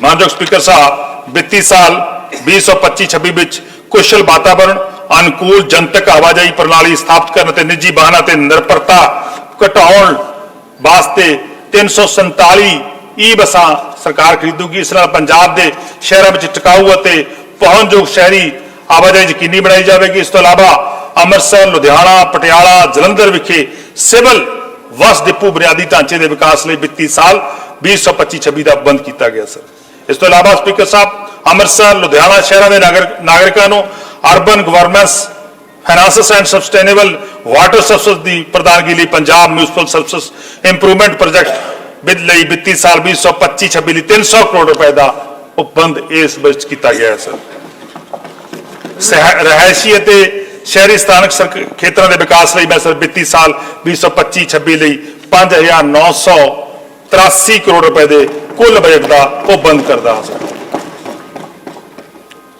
ਮਾਨਯੋਗ ਸਪੀਕਰ ਸਾਹਿਬ, ਵਿੱਤੀ ਸਾਲ 2025-26 ਵਿੱਚ ਕੁਸ਼ਲ ਵਾਤਾਵਰਣ, ਅਨੁਕੂਲ ਜਨਤਕ ਆਵਾਜਾਈ ਪ੍ਰਣਾਲੀ ਸਥਾਪਿਤ ਕਰਨ ਅਤੇ ਨਿੱਜੀ ਵਾਹਨਾਂ ਤੇ ਨਿਰਭਰਤਾ ਘਟਾਉਣ ਵਾਸਤੇ 347 ਈ ਬੱਸਾਂ ਸਰਕਾਰ ਖਰੀਦੂਗੀ। ਇਸ ਨਾਲ ਪੰਜਾਬ ਦੇ ਸ਼ਹਿਰਾਂ ਵਿੱਚ ਟਿਕਾਊ ਅਤੇ ਪਹੁੰਚਯੋਗ ਸ਼ਹਿਰੀ ਆਵਾਜਾਈ ਯਕੀਨੀ ਬਣਾਈ ਜਾਵੇਗੀ। ਇਸ ਤੋਂ ਇਲਾਵਾ ਅੰਮ੍ਰਿਤਸਰ, ਲੁਧਿਆਣਾ, ਪਟਿਆਲਾ, ਜਲੰਧਰ ਵਿਖੇ ਸਿਵਲ ਬੱਸ ਡਿਪੂ ਬੁਨਿਆਦੀ ਢਾਂਚੇ ਦੇ ਵਿਕਾਸ ਲਈ ਵਿੱਤੀ ਸਾਲ 2025-26 ਦਾ ਬੰਦ ਕੀਤਾ ਗਿਆ, ਸਰ। ਇਸ ਤੋਂ ਇਲਾਵਾ ਸਪੀਕਰ ਸਾਹਿਬ ਅੰਮ੍ਰਿਤਸਰ, ਲੁਧਿਆਣਾ ਸ਼ਹਿਰਾਂ ਦੇ ਨਾਗਰਿਕਾਂ ਨੂੰ urban governance finances and sustainable water service ਦੀ ਪ੍ਰਦਾਨਗੀ ਲਈ Punjab municipal service improvement project with ਲਈ ਵਿੱਤੀ ਸਾਲ 2025-26 ਲਈ 300 ਕਰੋੜ ਰੁਪਏ ਦਾ ਉਪਬੰਧ ਇਸ ਵਿੱਚ ਕੀਤਾ ਗਿਆ ਹੈ, ਸਰ। ਸਹਿ- ਰਿਹਾਇਸ਼ੀ ਅਤੇ ਸ਼ਹਿਰੀ ਸਥਾਨਕ ਸਰਕ- ਖੇਤਰਾਂ ਦੇ ਵਿਕਾਸ ਲਈ ਮੈਂ ਸਰ ਵਿੱਤੀ ਸਾਲ 2025-26 ਲਈ 5983 ਕਰੋੜ ਰੁਪਏ ਦੇ ਕੁੱਲ ਬਜਟ ਦਾ ਉਹ ਬੰਦ ਕਰਦਾ ਹਾਂ।